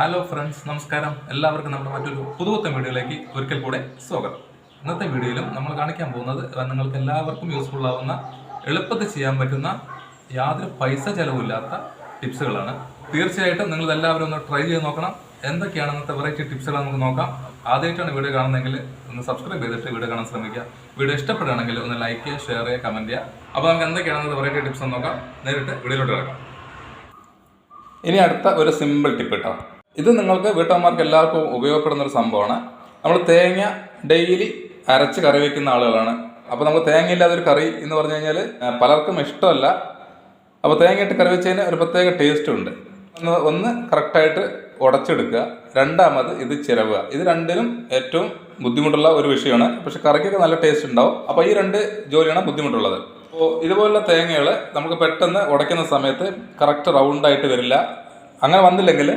Hello friends നമസ്കാരം. എല്ലാവർക്കും നമ്മുടെ മറ്റൊരു പുതുവത്തെ വീഡിയോയിലേക്ക് ഒരിക്കൽ കൂടെ സ്വാഗതം. ഇന്നത്തെ വീഡിയോയിലും നമ്മൾ കാണിക്കാൻ പോകുന്നത് നിങ്ങൾക്ക് എല്ലാവർക്കും യൂസ്ഫുൾ ആവുന്ന എളുപ്പത്തിൽ ചെയ്യാൻ പറ്റുന്ന യാതൊരു പൈസ ചെലവില്ലാത്ത ടിപ്സുകളാണ്. തീർച്ചയായിട്ടും നിങ്ങൾ എല്ലാവരും ഒന്ന് ട്രൈ ചെയ്ത് നോക്കണം. എന്തൊക്കെയാണ് ഇന്നത്തെ വെറൈറ്റി ടിപ്സുകൾ നമുക്ക് നോക്കാം. ആദ്യമായിട്ടാണ് വീഡിയോ കാണുന്നതെങ്കിൽ ഒന്ന് സബ്സ്ക്രൈബ് ചെയ്തിട്ട് വീഡിയോ കാണാൻ ശ്രമിക്കുക. വീഡിയോ ഇഷ്ടപ്പെടുകയാണെങ്കിൽ ഒന്ന് ലൈക്ക് ചെയ്യുക ഷെയർ ചെയ്യുക കമന്റ് ചെയ്യുക. അപ്പോൾ നമുക്ക് എന്തൊക്കെയാണ് വെറൈറ്റി ടിപ്സ് നോക്കാം. നേരിട്ട് വീഡിയോയിലോട്ട് കിടക്കാം. ഇനി അടുത്ത ഒരു സിമ്പിൾ ടിപ്പ് കേട്ടോ ഇത് നിങ്ങൾക്ക് വീട്ടമ്മമാർക്ക് എല്ലാവർക്കും ഉപയോഗപ്പെടുന്ന ഒരു സംഭവമാണ്. നമ്മൾ തേങ്ങ ഡെയിലി അരച്ച് കറി വെക്കുന്ന ആളുകളാണ്. അപ്പോൾ നമ്മൾ തേങ്ങ ഇല്ലാതെ ഒരു കറി എന്ന് പറഞ്ഞു കഴിഞ്ഞാൽ പലർക്കും ഇഷ്ടമല്ല. അപ്പോൾ തേങ്ങ ഇട്ട് കറി വെച്ചതിന് ഒരു പ്രത്യേക ടേസ്റ്റ് ഉണ്ട്. ഒന്ന് കറക്റ്റായിട്ട് ഉടച്ചെടുക്കുക. രണ്ടാമത് ഇത് ചിലവുക ഇത് രണ്ടിനും ഏറ്റവും ബുദ്ധിമുട്ടുള്ള ഒരു വിഷയമാണ്. പക്ഷെ കറിക്കൊക്കെ നല്ല ടേസ്റ്റ് ഉണ്ടാവും. അപ്പോൾ ഈ രണ്ട് ജോലിയാണ് ബുദ്ധിമുട്ടുള്ളത്. അപ്പോൾ ഇതുപോലുള്ള തേങ്ങകൾ നമുക്ക് പെട്ടെന്ന് ഉടയ്ക്കുന്ന സമയത്ത് കറക്റ്റ് റൗണ്ടായിട്ട് വരില്ല. അങ്ങനെ വന്നില്ലെങ്കിൽ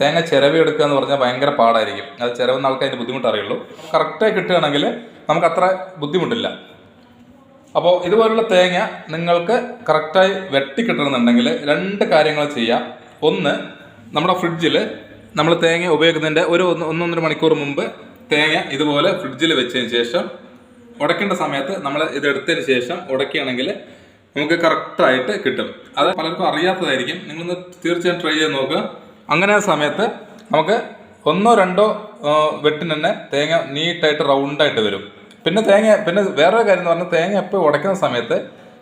തേങ്ങ ചിരവി എടുക്കുക എന്ന് പറഞ്ഞാൽ ഭയങ്കര പാടായിരിക്കും. അത് ചിരവുന്ന ആൾക്ക് അതിന്റെ ബുദ്ധിമുട്ട് അറിയുള്ളൂ കറക്റ്റായി കിട്ടുകയാണെങ്കിൽ നമുക്ക് അത്ര ബുദ്ധിമുട്ടില്ല. അപ്പോൾ ഇതുപോലുള്ള തേങ്ങ നിങ്ങൾക്ക് കറക്റ്റായി വെട്ടി കിട്ടണമെന്നുണ്ടെങ്കിൽ രണ്ട് കാര്യങ്ങൾ ചെയ്യാം. ഒന്ന് നമ്മുടെ ഫ്രിഡ്ജിൽ നമ്മൾ തേങ്ങ ഉപയോഗിക്കുന്നതിന്റെ ഒരു ഒന്ന് ഒന്നൊന്നര മണിക്കൂർ മുമ്പ് തേങ്ങ ഇതുപോലെ ഫ്രിഡ്ജിൽ വെച്ചതിന് ശേഷം ഉടയ്ക്കേണ്ട സമയത്ത് നമ്മൾ ഇത് എടുത്തതിന് ശേഷം ഉടക്കുകയാണെങ്കിൽ നമുക്ക് കറക്റ്റായിട്ട് കിട്ടും. അത് പലർക്കും അറിയാത്തതായിരിക്കും. നിങ്ങളൊന്ന് തീർച്ചയായും ട്രൈ ചെയ്ത് നോക്കുക. അങ്ങനെ ആ സമയത്ത് നമുക്ക് ഒന്നോ രണ്ടോ വെട്ടിന് തന്നെ തേങ്ങ നീട്ടായിട്ട് റൗണ്ടായിട്ട് വരും. പിന്നെ തേങ്ങ പിന്നെ വേറൊരു കാര്യം എന്ന് പറഞ്ഞാൽ തേങ്ങ എപ്പോൾ ഉടയ്ക്കുന്ന സമയത്ത്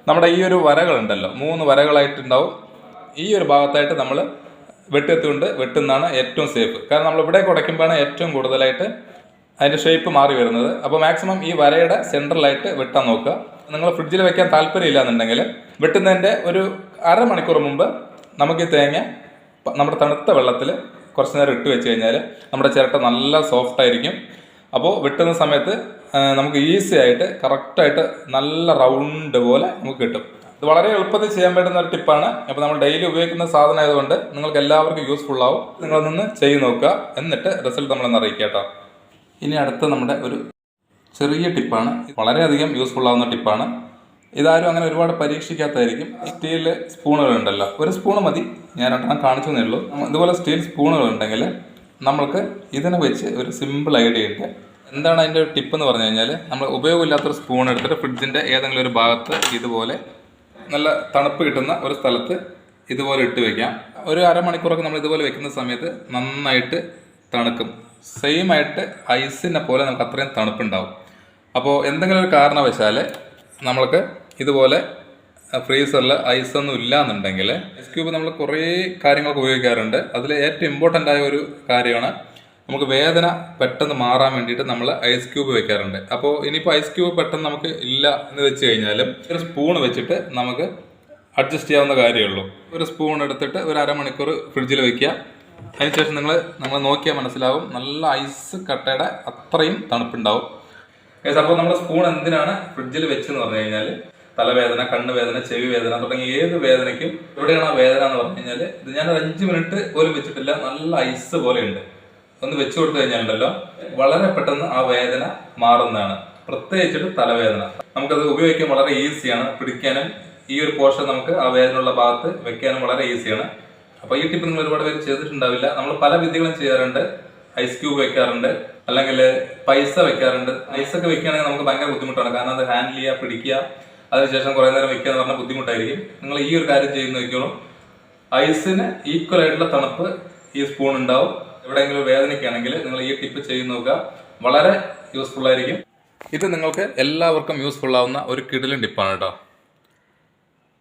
നമ്മുടെ ഈ ഒരു വരകളുണ്ടല്ലോ മൂന്ന് വരകളായിട്ടുണ്ടാവും. ഈ ഒരു ഭാഗത്തായിട്ട് നമ്മൾ വെട്ടിയെത്തുകൊണ്ട് വെട്ടുന്നതാണ് ഏറ്റവും സേഫ് കാരണം നമ്മൾ ഇവിടേക്ക് ഉടയ്ക്കുമ്പോഴാണ് ഏറ്റവും കൂടുതലായിട്ട് അതിന്റെ ഷേപ്പ് മാറി വരുന്നത്. അപ്പോൾ മാക്സിമം ഈ വരയുടെ സെൻട്രലായിട്ട് വെട്ടാൻ നോക്കുക. നിങ്ങൾ ഫ്രിഡ്ജിൽ വെക്കാൻ താല്പര്യമില്ല എന്നുണ്ടെങ്കിൽ വെട്ടുന്നതിന്റെ ഒരു അരമണിക്കൂർ മുമ്പ് നമുക്ക് ഈ തേങ്ങ നമ്മുടെ തണുത്ത വെള്ളത്തിൽ കുറച്ച് നേരം ഇട്ട് വെച്ച് കഴിഞ്ഞാൽ നമ്മുടെ ചിരട്ട നല്ല സോഫ്റ്റ് ആയിരിക്കും. അപ്പോൾ വെട്ടുന്ന സമയത്ത് നമുക്ക് ഈസി ആയിട്ട് കറക്റ്റായിട്ട് നല്ല റൗണ്ട് പോലെ നമുക്ക് കിട്ടും. ഇത് വളരെ എളുപ്പത്തിൽ ചെയ്യാൻ പറ്റുന്ന ഒരു ടിപ്പാണ് അപ്പോൾ നമ്മൾ ഡെയിലി ഉപയോഗിക്കുന്ന സാധനം ആയതുകൊണ്ട് നിങ്ങൾക്ക് എല്ലാവർക്കും യൂസ്ഫുൾ ആവും. നിങ്ങൾ നിങ്ങളൊന്ന് ചെയ്ത് നോക്കുക. എന്നിട്ട് റിസൾട്ട് നമ്മളൊന്ന് അറിയിക്കുക കേട്ടോ. ഇനി അടുത്ത നമ്മുടെ ഒരു ചെറിയ ടിപ്പാണ് വളരെയധികം യൂസ്ഫുൾ ആവുന്ന ടിപ്പാണ് ഇതാരും അങ്ങനെ ഒരുപാട് പരീക്ഷിക്കാത്തതായിരിക്കും. സ്റ്റീൽ സ്പൂണുകൾ ഉണ്ടല്ലോ ഒരു സ്പൂൺ മതി. ഞാൻ രണ്ടെണ്ണം കാണിച്ചു തന്നേ ഉള്ളൂ. ഇതുപോലെ സ്റ്റീൽ സ്പൂണുകൾ ഉണ്ടെങ്കിൽ നമ്മൾക്ക് ഇതിനെ വെച്ച് ഒരു സിമ്പിൾ ഐഡിയ ഉണ്ട് എന്താണ് അതിന്റെ ഒരു ടിപ്പ് എന്ന് പറഞ്ഞു കഴിഞ്ഞാൽ നമ്മൾ ഉപയോഗമില്ലാത്തൊരു സ്പൂൺ എടുത്തിട്ട് ഫ്രിഡ്ജിന്റെ ഏതെങ്കിലും ഒരു ഭാഗത്ത് ഇതുപോലെ നല്ല തണുപ്പ് കിട്ടുന്ന ഒരു സ്ഥലത്ത് ഇതുപോലെ ഇട്ട് വെക്കാം. ഒരു അരമണിക്കൂറൊക്കെ നമ്മൾ ഇതുപോലെ വെക്കുന്ന സമയത്ത് നന്നായിട്ട് തണുക്കും. സെയിം ആയിട്ട് ഐസിനെ പോലെ നമുക്ക് അത്രയും തണുപ്പുണ്ടാവും. അപ്പോൾ എന്തെങ്കിലും ഒരു കാരണവശാൽ നമ്മൾക്ക് ഇതുപോലെ ഫ്രീസറിൽ ഐസൊന്നും ഇല്ല എന്നുണ്ടെങ്കിൽ ഐസ് ക്യൂബ് നമ്മൾ കുറേ കാര്യങ്ങൾക്ക് ഉപയോഗിക്കാറുണ്ട്. അതിൽ ഏറ്റവും ഇമ്പോർട്ടന്റ് ആയ ഒരു കാര്യമാണ് നമുക്ക് വേദന പെട്ടെന്ന് മാറാൻ വേണ്ടിയിട്ട് നമ്മൾ ഐസ് ക്യൂബ് വെക്കാറുണ്ട്. അപ്പോൾ ഇനിയിപ്പോൾ ഐസ് ക്യൂബ് പെട്ടെന്ന് നമുക്ക് ഇല്ല എന്ന് വെച്ച് കഴിഞ്ഞാലും ഒരു സ്പൂൺ വെച്ചിട്ട് നമുക്ക് അഡ്ജസ്റ്റ് ചെയ്യാവുന്ന കാര്യമുള്ളൂ ഒരു സ്പൂൺ എടുത്തിട്ട് ഒരു അരമണിക്കൂർ ഫ്രിഡ്ജിൽ വെക്കുക. അതിനുശേഷം നിങ്ങൾ നമ്മൾ നോക്കിയാൽ മനസ്സിലാവും നല്ല ഐസ് കട്ടയുടെ അത്രയും തണുപ്പുണ്ടാവും. അപ്പോൾ നമ്മുടെ സ്പൂൺ എന്തിനാണ് ഫ്രിഡ്ജിൽ വെച്ചെന്ന് പറഞ്ഞു കഴിഞ്ഞാൽ തലവേദന കണ്ണുവേദന ചെവി വേദന തുടങ്ങിയ ഏത് വേദനയ്ക്കും എവിടെയാണ് ആ വേദന എന്ന് പറഞ്ഞു കഴിഞ്ഞാൽ ഇത് ഞാൻ ഒരു അഞ്ച് മിനിറ്റ് പോലും വെച്ചിട്ടില്ല. നല്ല ഐസ് പോലെ ഉണ്ട്. ഒന്ന് വെച്ചു കൊടുത്തു കഴിഞ്ഞാലുണ്ടല്ലോ വളരെ പെട്ടെന്ന് ആ വേദന മാറുന്നതാണ്. പ്രത്യേകിച്ചിട്ട് തലവേദന. നമുക്കത് ഉപയോഗിക്കാൻ വളരെ ഈസിയാണ്. പിടിക്കാനും ഈ ഒരു പോർഷൻ നമുക്ക് ആ വേദനയുള്ള ഭാഗത്ത് വെക്കാനും വളരെ ഈസിയാണ്. അപ്പോൾ ഈ ടിപ്പ് നിങ്ങൾ ഒരുപാട് പേര് ചെയ്തിട്ടുണ്ടാവില്ല. നമ്മൾ പല വിദ്യകളും ചെയ്യാറുണ്ട്. ഐസ് ക്യൂബ് വെക്കാറുണ്ട്. അല്ലെങ്കിൽ പൈസ വെക്കാറുണ്ട്. ഐസൊക്കെ വെക്കുകയാണെങ്കിൽ നമുക്ക് ഭയങ്കര ബുദ്ധിമുട്ടാണ്. കാരണം അത് ഹാൻഡിൽ ചെയ്യുക പിടിക്കുക അതിനുശേഷം കുറേ നേരം വെക്കുക എന്ന് പറഞ്ഞാൽ ബുദ്ധിമുട്ടായിരിക്കും. നിങ്ങൾ ഈ ഒരു കാര്യം ചെയ്യുന്ന വെക്കോളും ഐസിന് ഈക്വൽ ആയിട്ടുള്ള തണുപ്പ് ഈ സ്പൂൺ ഉണ്ടാവും. എവിടെയെങ്കിലും വേദനയ്ക്കാണെങ്കിൽ നിങ്ങൾ ഈ ടിപ്പ് ചെയ്ത് നോക്കുക. വളരെ യൂസ്ഫുൾ ആയിരിക്കും. ഇത് നിങ്ങൾക്ക് എല്ലാവർക്കും യൂസ്ഫുൾ ആവുന്ന ഒരു കിടിലും ടിപ്പാണ് കേട്ടോ.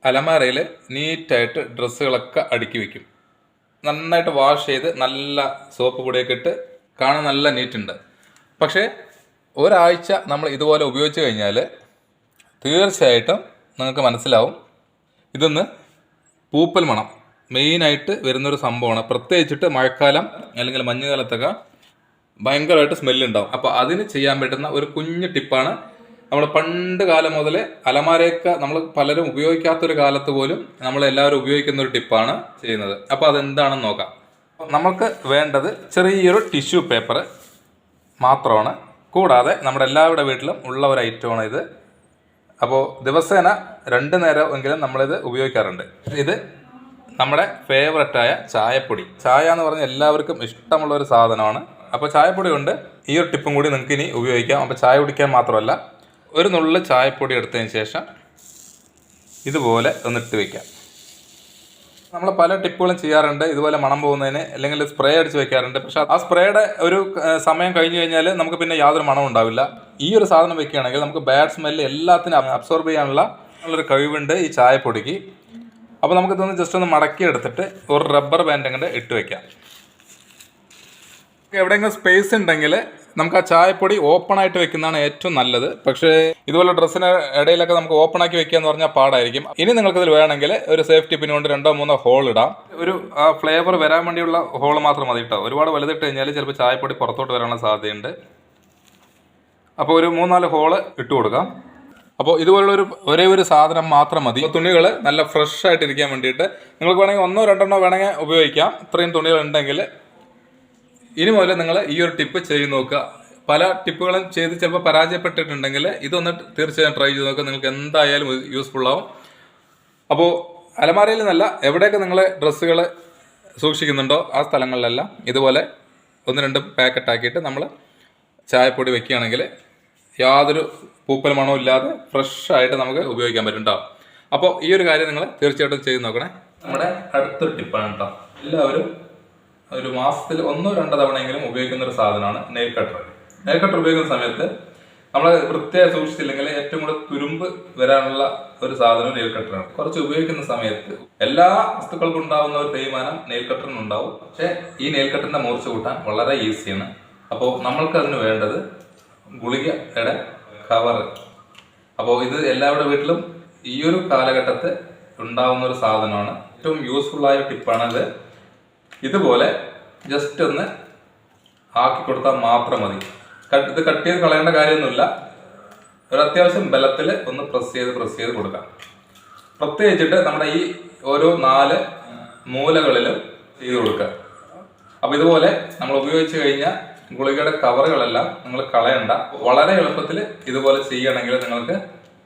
അലമാരയിൽ നീറ്റായിട്ട് ഡ്രസ്സുകളൊക്കെ അടുക്കി വെക്കും. നന്നായിട്ട് വാഷ് ചെയ്ത് നല്ല സോപ്പ് പൊടിയൊക്കെ ഇട്ട് കാണാൻ നല്ല നീറ്റുണ്ട് പക്ഷേ ഒരാഴ്ച നമ്മൾ ഇതുപോലെ ഉപയോഗിച്ച് കഴിഞ്ഞാൽ തീർച്ചയായിട്ടും നിങ്ങൾക്ക് മനസ്സിലാവും. ഇതൊന്ന് പൂപ്പൽ മണം. മെയിനായിട്ട് വരുന്നൊരു സംഭവമാണ്. പ്രത്യേകിച്ചിട്ട് മഴക്കാലം അല്ലെങ്കിൽ മഞ്ഞുകാലത്തൊക്കെ ഭയങ്കരമായിട്ട് സ്മെല്ലുണ്ടാവും അപ്പോൾ അതിന് ചെയ്യാൻ പറ്റുന്ന ഒരു കുഞ്ഞു ടിപ്പാണ്. നമ്മൾ പണ്ട് കാലം മുതൽ അലമാരയൊക്കെ നമ്മൾ പലരും ഉപയോഗിക്കാത്തൊരു കാലത്ത് പോലും നമ്മൾ എല്ലാവരും ഉപയോഗിക്കുന്ന ഒരു ടിപ്പാണ് ചെയ്യുന്നത്. അപ്പോൾ അതെന്താണെന്ന് നോക്കാം. നമുക്ക് വേണ്ടത് ചെറിയൊരു ടിഷ്യൂ പേപ്പർ മാത്രമാണ്. കൂടാതെ നമ്മുടെ എല്ലാവരുടെ വീട്ടിലും ഉള്ള ഒരു ഐറ്റമാണ് ഇത്. അപ്പോൾ ദിവസേന രണ്ട് നേരം എങ്കിലും നമ്മളിത് ഉപയോഗിക്കാറുണ്ട്. ഇത് നമ്മുടെ ഫേവററ്റായ ചായപ്പൊടി. ചായ എന്ന് പറഞ്ഞാൽ എല്ലാവർക്കും ഇഷ്ടമുള്ള ഒരു സാധനമാണ്. അപ്പോൾ ചായപ്പൊടി കൊണ്ട് ഈ ഒരു ടിപ്പും കൂടി നിങ്ങൾക്ക് ഇനി ഉപയോഗിക്കാം. അപ്പോൾ ചായ കുടിക്കാൻ മാത്രമല്ല ഒരു നുള്ളിൽ ചായപ്പൊടി എടുത്തതിന് ശേഷം ഇതുപോലെ ഒന്നിട്ട് വെക്കാം. നമ്മൾ പല ടിപ്പുകളും ചെയ്യാറുണ്ട്. ഇതുപോലെ മണം പോകുന്നതിന് അല്ലെങ്കിൽ സ്പ്രേ അടിച്ച് വെക്കാറുണ്ട്. പക്ഷെ ആ സ്പ്രേയുടെ ഒരു സമയം കഴിഞ്ഞു കഴിഞ്ഞാൽ നമുക്ക് പിന്നെ യാതൊരു മണം ഉണ്ടാവില്ല. ഈ ഒരു സാധനം വെക്കുകയാണെങ്കിൽ നമുക്ക് ബാഡ് സ്മെല്ല് എല്ലാത്തിനും അബ്സോർബ് ചെയ്യാനുള്ള ഉള്ളൊരു കഴിവുണ്ട് ഈ ചായപ്പൊടിക്ക്. അപ്പോൾ നമുക്ക് ഇതൊന്ന് ജസ്റ്റ് ഒന്ന് മടക്കി എടുത്തിട്ട് ഒരു റബ്ബർ ബാൻഡ് അങ്ങോട്ട് ഇട്ട് വെക്കാം. എവിടെയെങ്കിലും സ്പേസ് ഉണ്ടെങ്കിൽ നമുക്ക് ആ ചായപ്പൊടി ഓപ്പൺ ആയിട്ട് വെക്കുന്നതാണ് ഏറ്റവും നല്ലത്. പക്ഷേ ഇതുപോലെ ഡ്രസ്സിന് ഇടയിലൊക്കെ നമുക്ക് ഓപ്പൺ ആക്കി വെക്കുക എന്ന് പറഞ്ഞാൽ പാടായിരിക്കും. ഇനി നിങ്ങൾക്ക് ഇതിൽ വേണമെങ്കിൽ ഒരു സേഫ്റ്റി പിൻ കൊണ്ട് രണ്ടോ മൂന്നോ ഹോൾ ഇടാം. ഒരു ആ ഫ്ലേവർ വരാൻ വേണ്ടിയുള്ള ഹോൾ മാത്രം മതി കേട്ടോ. ഒരുപാട് വലുതിട്ട് കഴിഞ്ഞാൽ ചിലപ്പോൾ ചായപ്പൊടി പുറത്തോട്ട് വരാനുള്ള സാധ്യതയുണ്ട്. അപ്പോൾ ഒരു മൂന്നാൽ ഹോൾ ഇട്ട് കൊടുക്കാം. അപ്പോൾ ഇതുപോലുള്ള ഒരു ഒരേ ഒരു സാധനം മാത്രം മതി. തുണികൾ നല്ല ഫ്രഷ് ആയിട്ട് ഇരിക്കാൻ വേണ്ടിയിട്ട് നിങ്ങൾക്ക് വേണമെങ്കിൽ ഒന്നോ രണ്ടെണ്ണോ വേണമെങ്കിൽ ഉപയോഗിക്കാം. ഇത്രയും തുണികൾ ഉണ്ടെങ്കിൽ ഇനി മുതൽ നിങ്ങൾ ഈ ഒരു ടിപ്പ് ചെയ്ത് നോക്കുക. പല ടിപ്പുകളും ചെയ്ത് ചിലപ്പോൾ പരാജയപ്പെട്ടിട്ടുണ്ടെങ്കിൽ ഇതൊന്ന് തീർച്ചയായും ട്രൈ ചെയ്ത് നോക്കുക. നിങ്ങൾക്ക് എന്തായാലും യൂസ്ഫുൾ ആവും. അപ്പോൾ അലമാരയിൽ നിന്നല്ല എവിടെയൊക്കെ നിങ്ങൾ ഡ്രസ്സുകൾ സൂക്ഷിക്കുന്നുണ്ടോ ആ സ്ഥലങ്ങളിലെല്ലാം ഇതുപോലെ ഒന്ന് രണ്ട് പാക്കറ്റാക്കിയിട്ട് നമ്മൾ ചായപ്പൊടി വെക്കുകയാണെങ്കിൽ യാതൊരു പൂപ്പൽ മണവും ഇല്ലാതെ ഫ്രഷ് ആയിട്ട് നമുക്ക് ഉപയോഗിക്കാൻ പറ്റും കേട്ടോ അപ്പോൾ ഈ ഒരു കാര്യം നിങ്ങൾ തീർച്ചയായിട്ടും ചെയ്ത് നോക്കണേ. നമ്മുടെ അടുത്തൊരു ടിപ്പാണ് കേട്ടോ എല്ലാവരും ഒരു മാസത്തിൽ ഒന്നോ രണ്ടോ തവണയെങ്കിലും ഉപയോഗിക്കുന്ന ഒരു സാധനമാണ് നെയിൽ കട്ടർ നെയിൽ കട്ടർ ഉപയോഗിക്കുന്ന സമയത്ത് നമ്മൾ വൃത്തിയായി സൂക്ഷിച്ചില്ലെങ്കിൽ ഏറ്റവും കൂടുതൽ തുരുമ്പ് വരാനുള്ള ഒരു സാധനം നെയിൽ കട്ടറാണ് കുറച്ച് ഉപയോഗിക്കുന്ന സമയത്ത് എല്ലാ വസ്തുക്കൾക്കും ഉണ്ടാകുന്ന ഒരു തേയ്മാനം നെയിൽ കട്ടറിന് ഉണ്ടാവും. പക്ഷേ ഈ നെയിൽ കട്ടറിന്റെ മൂർച്ച കൂട്ടാൻ വളരെ ഈസിയാണ് അപ്പോൾ നമ്മൾക്ക് അതിന് വേണ്ടത് ഗുളികയുടെ കവർ അപ്പോൾ ഇത് എല്ലാവരുടെ വീട്ടിലും ഈ ഒരു കാലഘട്ടത്തിൽ ഉണ്ടാവുന്ന ഒരു സാധനമാണ്. ഏറ്റവും യൂസ്ഫുൾ ആയ ടിപ്പാണിത് ഇതുപോലെ ജസ്റ്റ് ഒന്ന് ആക്കി കൊടുത്താൽ മാത്രം മതി. ഇത് കട്ട് ചെയ്ത് കളയേണ്ട കാര്യമൊന്നുമില്ല. ഒരു അത്യാവശ്യം ബലത്തിൽ ഒന്ന് പ്രസ് ചെയ്ത് പ്രസ് ചെയ്ത് കൊടുക്കാം. പ്രത്യേകിച്ചിട്ട് നമ്മുടെ ഈ ഓരോ നാല് മൂലകളിലും ചെയ്ത് കൊടുക്കുക. അപ്പോൾ ഇതുപോലെ നമ്മൾ ഉപയോഗിച്ച് കഴിഞ്ഞാൽ ഗുളികയുടെ കവറുകളെല്ലാം നിങ്ങൾ കളയണ്ട. വളരെ എളുപ്പത്തിൽ ഇതുപോലെ ചെയ്യണമെങ്കിൽ നിങ്ങൾക്ക്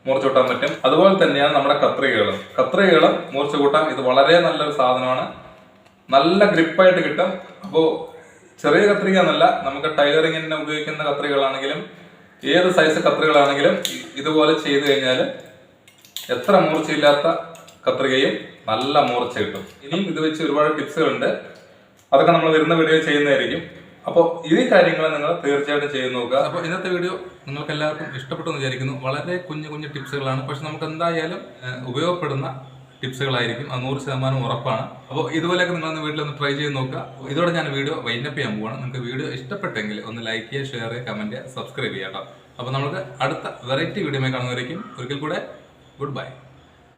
മൂർച്ച കൂട്ടാൻ പറ്റും. അതുപോലെ തന്നെയാണ് നമ്മുടെ കത്രികകളും. കത്രികകളും മൂർച്ച കൂട്ടാൻ ഇത് വളരെ നല്ലൊരു സാധനമാണ്. നല്ല ഗ്രിപ്പായിട്ട് കിട്ടും. അപ്പോൾ ചെറിയ കത്രിക എന്നല്ല നമുക്ക് ടൈലറിങ്ങിന് ഉപയോഗിക്കുന്ന കത്രികളാണെങ്കിലും ഏത് സൈസ് കത്രികളാണെങ്കിലും ഇതുപോലെ ചെയ്തു കഴിഞ്ഞാൽ എത്ര മൂർച്ചയില്ലാത്ത കത്രികയും നല്ല മൂർച്ച കിട്ടും. ഇനിയും ഇത് വെച്ച് ഒരുപാട് ടിപ്സുകളുണ്ട്. അതൊക്കെ നമ്മൾ വരുന്ന വീഡിയോ ചെയ്യുന്നതായിരിക്കും. അപ്പോൾ ഈ കാര്യങ്ങൾ നിങ്ങൾ തീർച്ചയായിട്ടും ചെയ്ത് നോക്കുക. അപ്പോൾ ഇന്നത്തെ വീഡിയോ നിങ്ങൾക്ക് എല്ലാവർക്കും ഇഷ്ടപ്പെട്ടു എന്ന് വിചാരിക്കുന്നു. വളരെ കുഞ്ഞു കുഞ്ഞു ടിപ്സുകളാണ്. പക്ഷെ നമുക്ക് എന്തായാലും ഉപയോഗപ്പെടുന്ന ടിപ്സുകളായിരിക്കും. അത് നൂറ് ശതമാനം ഉറപ്പാണ്. അപ്പോൾ ഇതുപോലെയൊക്കെ നിങ്ങളൊന്ന് വീട്ടിലൊന്ന് ട്രൈ ചെയ്ത് നോക്കുക. ഇതോടെ ഞാൻ വീഡിയോ വൈൻഡപ്പ് ചെയ്യാൻ പോവാണ്. നിങ്ങൾക്ക് വീഡിയോ ഇഷ്ടപ്പെട്ടെങ്കിൽ ഒന്ന് ലൈക്ക് ചെയ്യുക ഷെയർ ചെയ്യുക കമന്റ് ചെയ്യുക സബ്സ്ക്രൈബ് ചെയ്യാം കേട്ടോ. അപ്പോൾ നമുക്ക് അടുത്ത വെറൈറ്റി വീഡിയോ കാണുന്നവരേക്കും ഒരിക്കൽ കൂടെ ഗുഡ് ബൈ